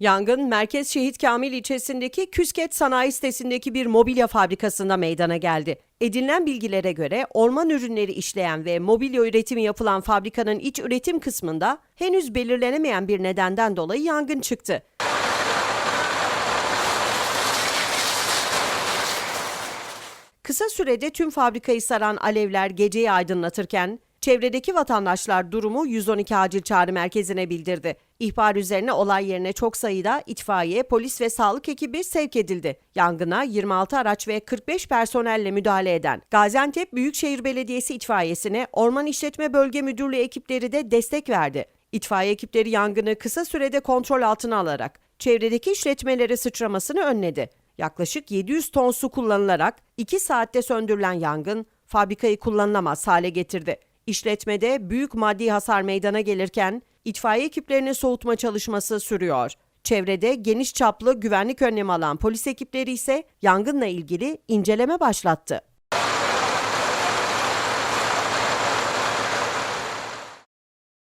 Yangın Merkez Şehit Kamil ilçesindeki Küsket Sanayi sitesindeki bir mobilya fabrikasında meydana geldi. Edinilen bilgilere göre orman ürünleri işleyen ve mobilya üretimi yapılan fabrikanın iç üretim kısmında henüz belirlenemeyen bir nedenden dolayı yangın çıktı. Kısa sürede tüm fabrikayı saran alevler geceyi aydınlatırken çevredeki vatandaşlar durumu 112 acil çağrı merkezine bildirdi. İhbar üzerine olay yerine çok sayıda itfaiye, polis ve sağlık ekibi sevk edildi. Yangına 26 araç ve 45 personelle müdahale eden Gaziantep Büyükşehir Belediyesi itfaiyesine Orman İşletme Bölge Müdürlüğü ekipleri de destek verdi. İtfaiye ekipleri yangını kısa sürede kontrol altına alarak çevredeki işletmelere sıçramasını önledi. Yaklaşık 700 ton su kullanılarak 2 saatte söndürülen yangın fabrikayı kullanılamaz hale getirdi. İşletmede büyük maddi hasar meydana gelirken itfaiye ekiplerinin soğutma çalışması sürüyor. Çevrede geniş çaplı güvenlik önlemi alan polis ekipleri ise yangınla ilgili inceleme başlattı.